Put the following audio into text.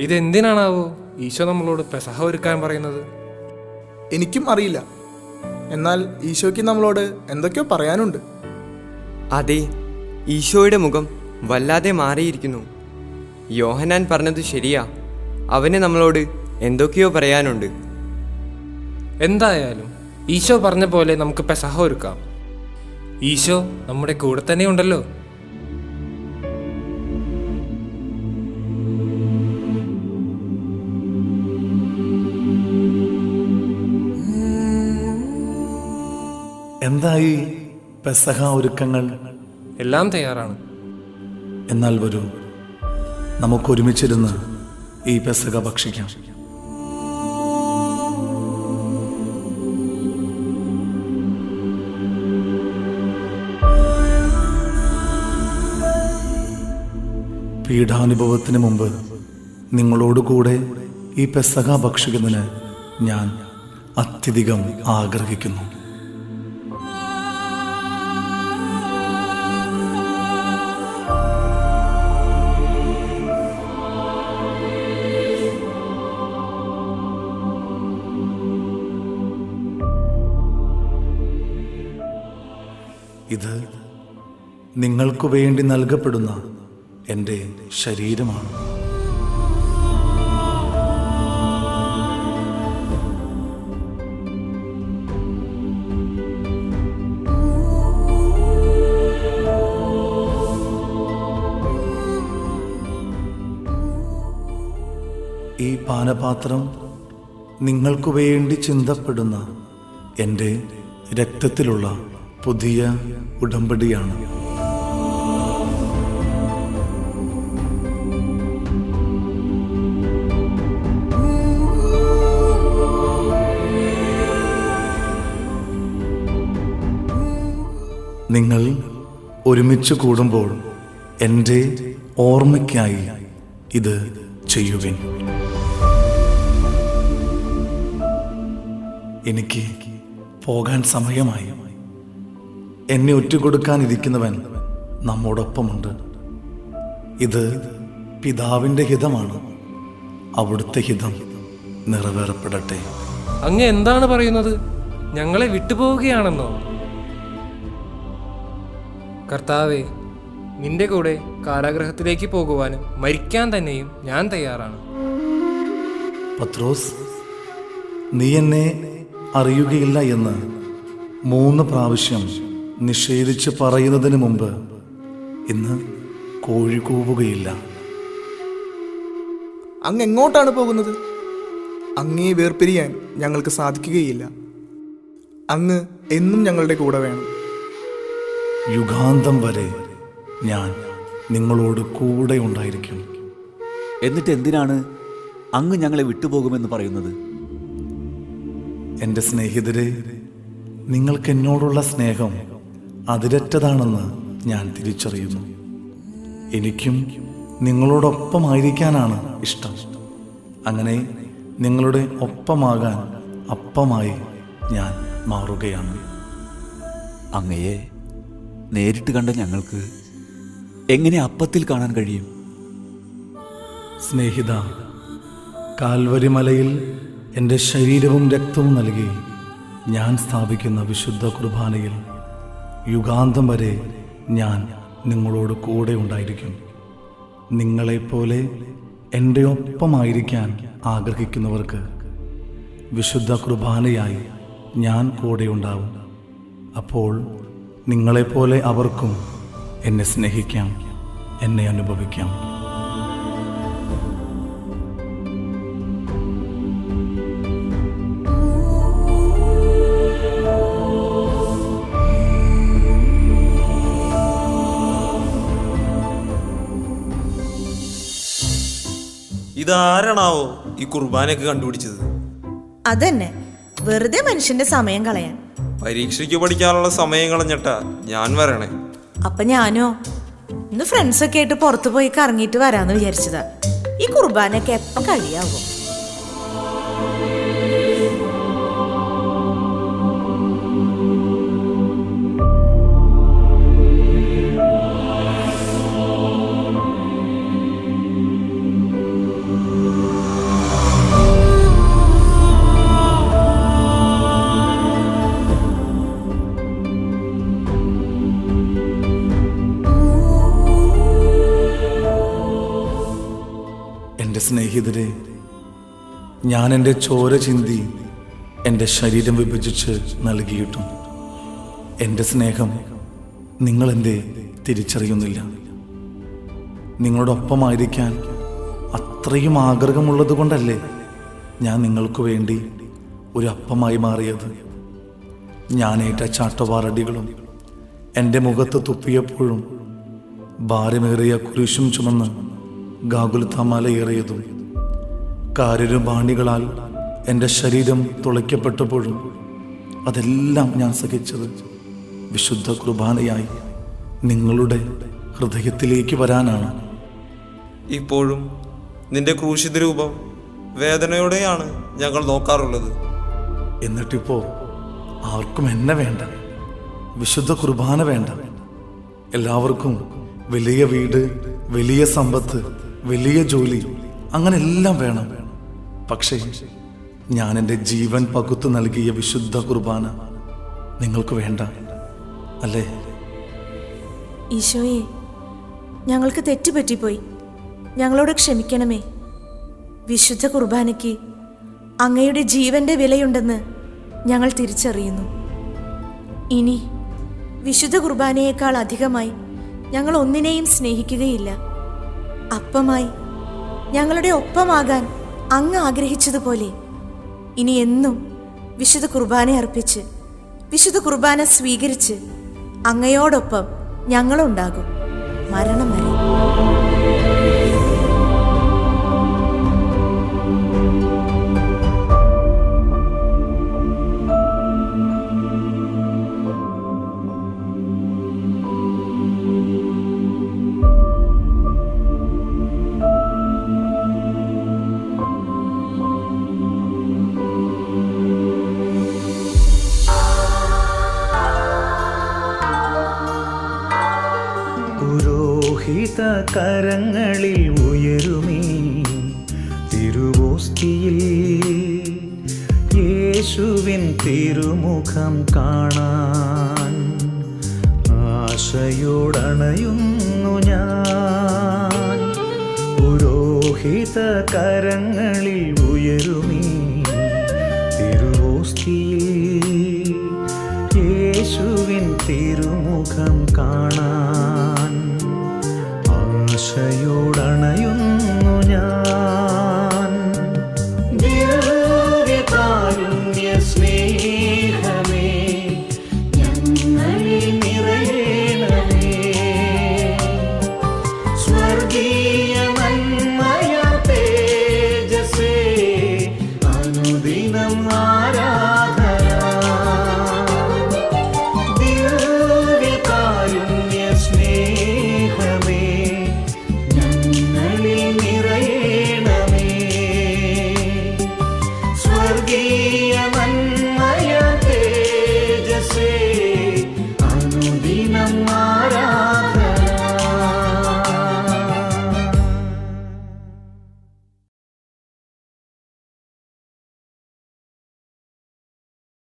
ഇതെന്തിനാണാവോ ഈശോ നമ്മളോട് പെസഹ ഒരുക്കാൻ പറയുന്നത്? എനിക്കും അറിയില്ല. എന്നാൽ ഈശോയ്ക്ക് നമ്മളോട് എന്തൊക്കെയോ പറയാനുണ്ട്. അതെ ഈശോയുടെ മുഖം വല്ലാതെ മാറിയിരിക്കുന്നു. യോഹനാൻ പറഞ്ഞത് ശരിയാ. അവന് നമ്മളോട് എന്തൊക്കെയോ പറയാനുണ്ട്. എന്തായാലും ഈശോ പറഞ്ഞ പോലെ നമുക്ക് പെസഹ ഒരുക്കാം. ഈശോ നമ്മുടെ കൂടെ തന്നെ ഉണ്ടല്ലോ. എന്തായി പെസഹ ഒരുക്കങ്ങൾ? എല്ലാം തയ്യാറാണ്. എന്നാൽ വരൂ നമുക്ക് ഒരുമിച്ചിരുന്ന് ഈ പെസഹ ഭക്ഷിക്കാം. പീഠാനുഭവത്തിന് മുമ്പ് നിങ്ങളോടുകൂടെ ഈ പെസഹ ഭക്ഷിക്കുന്നതിന് ഞാൻ അത്യധികം ആഗ്രഹിക്കുന്നു. നിങ്ങൾക്കു വേണ്ടി നൽകപ്പെടുന്ന എന്റെ ശരീരമാണ്. ഈ പാനപാത്രം നിങ്ങൾക്കു വേണ്ടി ചിന്തപ്പെടുന്ന എന്റെ രക്തത്തിലുള്ള പുതിയ ഉടമ്പടിയാണ്. നിങ്ങൾ ഒരുമിച്ച് കൂടുമ്പോൾ എന്റെ ഓർമ്മയ്ക്കായി ഇത് ചെയ്യുവിൻ. എനിക്ക് പോകാൻ സമയമായി. എന്നെ ഒറ്റുകൊടുക്കാനിരിക്കുന്നവൻ നമ്മോടൊപ്പമുണ്ട്. ഇത് പിതാവിന്റെ ഹിതമാണ്. അവിടുത്തെ ഹിതം നിറവേറപ്പെടട്ടെ. അങ്ങ് എന്താണ് പറയുന്നത്? ഞങ്ങളെ വിട്ടുപോവുകയാണെന്നോ? കർത്താവെ നിന്റെ കൂടെ കാരാഗ്രഹത്തിലേക്ക് പോകുവാനും മരിക്കാൻ തന്നെയും ഞാൻ തയ്യാറാണ്. പത്രോസ് നീ എന്നെ അറിയുകയില്ല എന്ന് മൂന്ന് പ്രാവശ്യം നിഷേധിച്ച് പറയുന്നതിന് മുമ്പ് ഇന്ന് കോഴി കൂവുകയില്ല അങ്ങ് എങ്ങോട്ടാണ് പോകുന്നത്? അങ്ങേ വേർപിരിയാൻ ഞങ്ങൾക്ക് സാധിക്കുകയില്ല. അങ്ങ് എന്നും ഞങ്ങളുടെ കൂടെ വേണം. യുഗാന്തം വരെ ഞാൻ നിങ്ങളോട് കൂടെ ഉണ്ടായിരിക്കും. എന്നിട്ട് എന്തിനാണ് അങ്ങ് ഞങ്ങളെ വിട്ടുപോകുമെന്ന് പറയുന്നത്? എന്റെ സ്നേഹിതരെ നിങ്ങൾക്ക് എന്നോടുള്ള സ്നേഹം അതിരറ്റതാണെന്ന് ഞാൻ തിരിച്ചറിയുന്നു. എനിക്കും നിങ്ങളോടൊപ്പമായിരിക്കാനാണ് ഇഷ്ടം. അങ്ങനെ നിങ്ങളുടെ ഒപ്പമാകാൻ അപ്പമായി ഞാൻ മാറുകയാണ്. അങ്ങയെ നേരിട്ട് കണ്ട ഞങ്ങൾക്ക് എങ്ങനെ അപ്പത്തിൽ കാണാൻ കഴിയും? സ്നേഹിത കാൽവരിമലയിൽ എന്റെ ശരീരവും രക്തവും നൽകി ഞാൻ സ്ഥാപിക്കുന്ന വിശുദ്ധ കുർബാനയിൽ യുഗാന്തം വരെ ഞാൻ നിങ്ങളോട് കൂടെ ഉണ്ടായിരിക്കും. നിങ്ങളെപ്പോലെ എന്റെ ഒപ്പമായിരിക്കാൻ ആഗ്രഹിക്കുന്നവർക്ക് വിശുദ്ധ കുർബാനയായി ഞാൻ കൂടെ ഉണ്ടാവും. അപ്പോൾ നിങ്ങളെപ്പോലെ അവർക്കും എന്നെ സ്നേഹിക്കാം എന്നെ അനുഭവിക്കാം. ഇതാരണാവോ ഈ കുർബാനയൊക്കെ കണ്ടുപിടിച്ചത്? അതന്നെ. വെറുതെ മനുഷ്യന്റെ സമയം കളയാൻ. പരീക്ഷയ്ക്ക് പഠിക്കാനുള്ള സമയം കളഞ്ഞിട്ട ഞാൻ വരണേ. അപ്പൊ ഞാനോ? ഇന്ന് ഫ്രണ്ട്സൊക്കെ ആയിട്ട് പുറത്തു പോയി കറങ്ങിയിട്ട് വരാന്ന് വിചാരിച്ചതാ. ഈ കുർബാനൊക്കെ എപ്പം കഴിയാവോ എന്റെ സ്നേഹിതരെ ഞാൻ എന്റെ ചോര ചിന്തി എന്റെ ശരീരം വിഭജിച്ച് നൽകിയിട്ടും എന്റെ സ്നേഹം നിങ്ങളെന്തേ തിരിച്ചറിയുന്നില്ല. നിങ്ങളോടൊപ്പമായിരിക്കാൻ അത്രയും ആഗ്രഹമുള്ളത് കൊണ്ടല്ലേ ഞാൻ നിങ്ങൾക്ക് വേണ്ടി ഒരു അപ്പമായി മാറിയത്. ഞാനേറ്റ ചാട്ടവാറടികളും എന്റെ മുഖത്ത് തുപ്പിയപ്പോഴും ഭാരമേറിയ കുരിശും ചുമന്ന് ഗാകുലത്താമലയേറിയതും കാരരും ബാണികളാൽ എന്റെ ശരീരം തുളയ്ക്കപ്പെട്ടപ്പോഴും അതെല്ലാം ഞാൻ സഹിച്ചത് വിശുദ്ധ കുർബാനയായി നിങ്ങളുടെ ഹൃദയത്തിലേക്ക് വരാനാണ്. ഇപ്പോഴും നിന്റെ ക്രൂശിത രൂപം വേദനയോടെയാണ് ഞങ്ങൾ നോക്കാറുള്ളത്. എന്നിട്ടിപ്പോ ആർക്കും എന്നെ വേണ്ട വിശുദ്ധ കുർബാന വേണ്ട. എല്ലാവർക്കും വലിയ വീട് വലിയ സമ്പത്ത് വലിയ ജോലി. അങ്ങനെ എല്ലാം വേണം. പക്ഷേ ഞാൻ എന്റെ ജീവൻ പകുത്തു നൽകിയ വിശുദ്ധ കുർബാന നിങ്ങൾക്ക് വേണ്ട അല്ലേ? ഈശോയെ ഞങ്ങൾക്ക് തെറ്റുപറ്റിപ്പോയി. ഞങ്ങളോട് ക്ഷമിക്കണമേ. വിശുദ്ധ കുർബാനയ്ക്ക് അങ്ങയുടെ ജീവന്റെ വിലയുണ്ടെന്ന് ഞങ്ങൾ തിരിച്ചറിയുന്നു. ഇനി വിശുദ്ധ കുർബാനയേക്കാൾ അധികമായി ഞങ്ങൾ ഒന്നിനെയും സ്നേഹിക്കുകയില്ല. അപ്പമായി. ഞങ്ങളുടെ ഒപ്പമാകാൻ അങ്ങ് ആഗ്രഹിച്ചതുപോലെ. ഇനി എന്നും വിശുദ്ധ കുർബാന അർപ്പിച്ച് വിശുദ്ധ കുർബാന സ്വീകരിച്ച് അങ്ങയോടൊപ്പം ഞങ്ങളുണ്ടാകും. മരണം വരെ. പുരോഹിത കരങ്ങളിൽ ഉയരുമേ തിരുവോസ്തിയിൽ. യേശുവിൻ തിരുമുഖം കാണാൻ ആശയോടണയുന്നു ഞാൻ. പുരോഹിത കരങ്ങളിൽ ഉയരുമേ തിരുവോസ്തിയിൽ. യേശുവിൻ തിരുമുഖം കാണാൻ